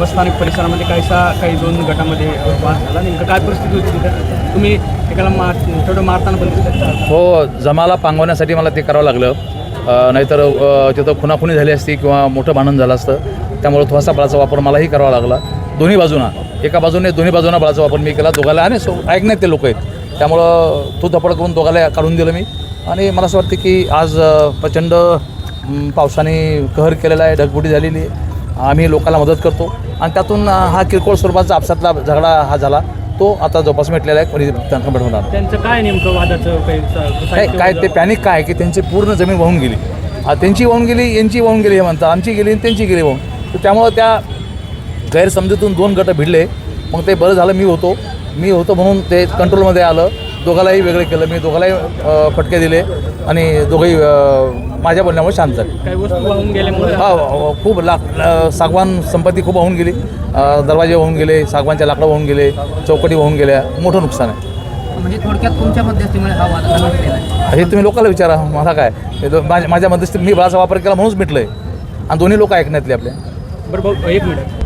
बसस्थानक परिसरामध्ये काहीसा काही दोन गटामध्ये वाद झाला. नेमकं काय परिस्थिती होती तिथं? तुम्ही एकाला मार थोडं मारताना पण हो जमाला पांगवण्यासाठी मला ते करावं लागलं. नाहीतर तिथं खुनाखुनी झाली असती किंवा मोठं भांडण झालं असतं. त्यामुळं थोडासा बळाचा वापर मलाही करावा लागला. दोन्ही बाजूना एका बाजूने दोन्ही बाजूना बळाचा वापर मी केला. दोघाला आणि सो ऐकण्यात ते लोक आहेत. त्यामुळं तो धपड करून दोघाला काढून दिलं मी. आणि मला असं वाटतं की आज प्रचंड पावसाने कहर केलेला आहे ढगबुटी झालेली आहे. आम्ही लोकांना मदत करतो. आणि त्यातून हा किरकोळ स्वरूपाचा आपसातला झगडा हा झाला. तो आता जवळपास मिटलेला आहे. होणार त्यांचं काय नेमकं वादाचं काय काय ते पॅनिक काय की त्यांची पूर्ण जमीन वाहून गेली. त्यांची वाहून गेली यांची वाहून गेली हे म्हणतात. आमची गेली आणि त्यांची गेली वाहून. तर त्यामुळं त्या गैरसमजूतून दोन गट भिडले. मग ते बरं झालं मी होतो. मी होतो म्हणून ते कंट्रोलमध्ये आलं. दोघालाही वेगळं केलं. मी दोघालाही फटके दिले आणि दोघंही माझ्या बोलण्यामुळे शांत झाले. हा खूप लाख अ, सागवान संपत्ती खूप वाहून गेली. दरवाजे वाहून गेले सागवानच्या लाकडं वाहून गेले चौकटी वाहून गेल्या. मोठं नुकसान आहे. म्हणजे थोडक्यात तुमच्या मध्यस्थीमुळे हा वाद हे तुम्ही लोकांना विचारा मला काय? हे माझ्या मध्यस्थी मी बळाचा वापर केला म्हणूनच मिटलं आहे आणि दोन्ही लोक ऐकण्यातले आपल्या बरं भाऊ एक मिनिट.